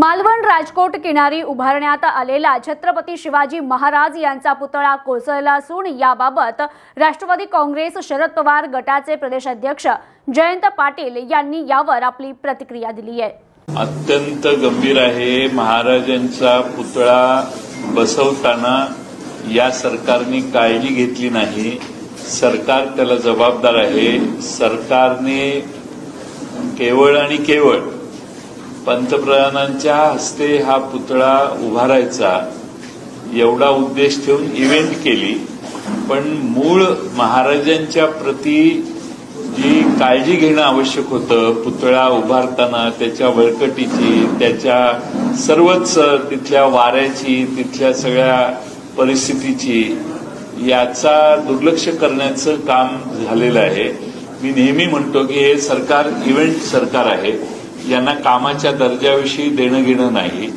मालवण राजकोट किनारी उभारण्यात आलेला छत्रपती शिवाजी महाराज यांचा पुतळा कोसळला असून याबाबत राष्ट्रवादी काँग्रेस शरद पवार गटाचे प्रदेशाध्यक्ष जयंत पाटील यांनी यावर आपली प्रतिक्रिया दिली आहे. अत्यंत गंभीर आहे. महाराजांचा पुतळा बसवताना या सरकारने काळजी घेतली नाही. सरकार त्याला जबाबदार आहे. सरकारने केवळ आणि केवळ पंतप्रधानांच्या हस्ते हा पुतळा उभारायचा एवढा उद्देश ठेवून इव्हेंट केली. पण मूळ महाराजांच्या प्रती जी काळजी घेणं आवश्यक होतं पुतळा उभारताना त्याच्या वळकटीची त्याच्या सर्वच तिथल्या वाऱ्याची तिथल्या सगळ्या परिस्थितीची याचा दुर्लक्ष करण्याचं काम झालेलं आहे. मी नेहमी म्हणतो की हे सरकार इव्हेंट सरकार आहे. यांना कामाच्या दर्जाविषयी देणं घेणं नाही.